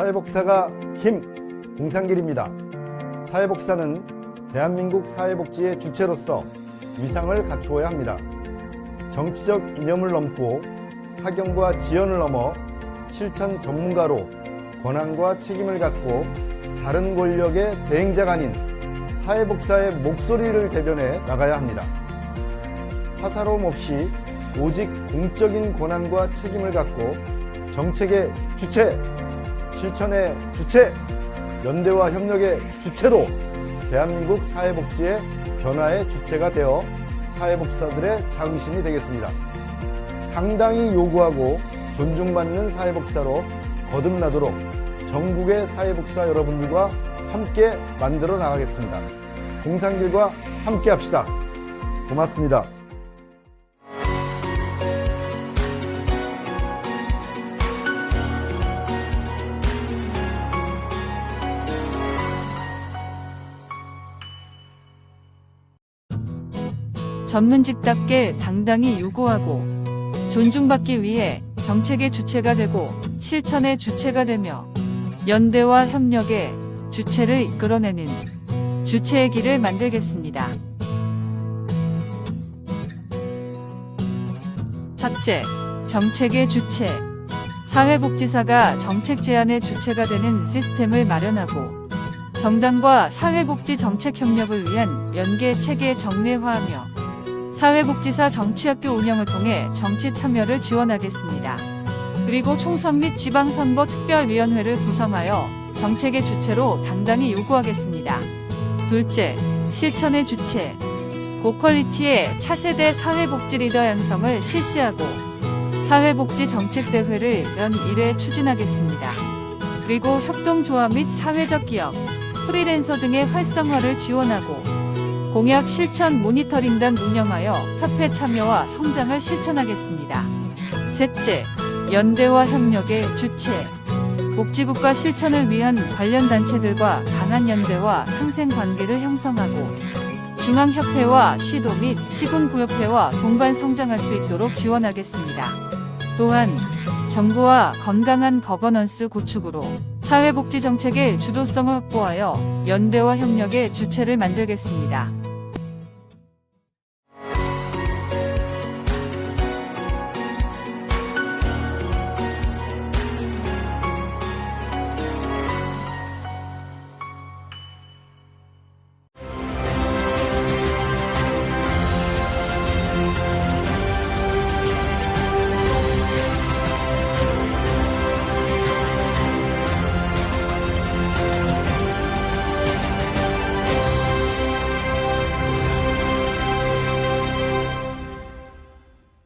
사회복사가 힘 공상길입니다. 사회복사는 대한민국 사회복지의 주체로서 위상을 갖추어야 합니다. 정치적 이념을 넘고 학연과 지연을 넘어 실천 전문가로 권한과 책임을 갖고 다른 권력의 대행자가 아닌 사회복사의 목소리를 대변해 나가야 합니다. 사사로움 없이 오직 공적인 권한과 책임을 갖고 정책의 주체, 실천의 주체, 연대와 협력의 주체로 대한민국 사회복지의 변화의 주체가 되어 사회복사들의 자긍심이 되겠습니다. 당당히 요구하고 존중받는 사회복사로 거듭나도록 전국의 사회복사 여러분들과 함께 만들어 나가겠습니다. 공상길과 함께 합시다. 고맙습니다. 전문직답게 당당히 요구하고 존중받기 위해 정책의 주체가 되고 실천의 주체가 되며 연대와 협력의 주체를 이끌어내는 주체의 길을 만들겠습니다. 첫째, 정책의 주체. 사회복지사가 정책 제안의 주체가 되는 시스템을 마련하고 정당과 사회복지 정책 협력을 위한 연계 체계 정례화하며 사회복지사 정치학교 운영을 통해 정치 참여를 지원하겠습니다. 그리고 총선 및 지방선거 특별위원회를 구성하여 정책의 주체로 당당히 요구하겠습니다. 둘째, 실천의 주체. 고퀄리티의 차세대 사회복지 리더 양성을 실시하고 사회복지 정책대회를 연 1회 추진하겠습니다. 그리고 협동조합 및 사회적 기업, 프리랜서 등의 활성화를 지원하고 공약 실천 모니터링단 운영하여 협회 참여와 성장을 실천하겠습니다. 셋째, 연대와 협력의 주체. 복지국가 실천을 위한 관련 단체들과 강한 연대와 상생 관계를 형성하고 중앙협회와 시도 및 시군구협회와 동반 성장할 수 있도록 지원하겠습니다. 또한 정부와 건강한 거버넌스 구축으로 사회복지 정책의 주도성을 확보하여 연대와 협력의 주체를 만들겠습니다.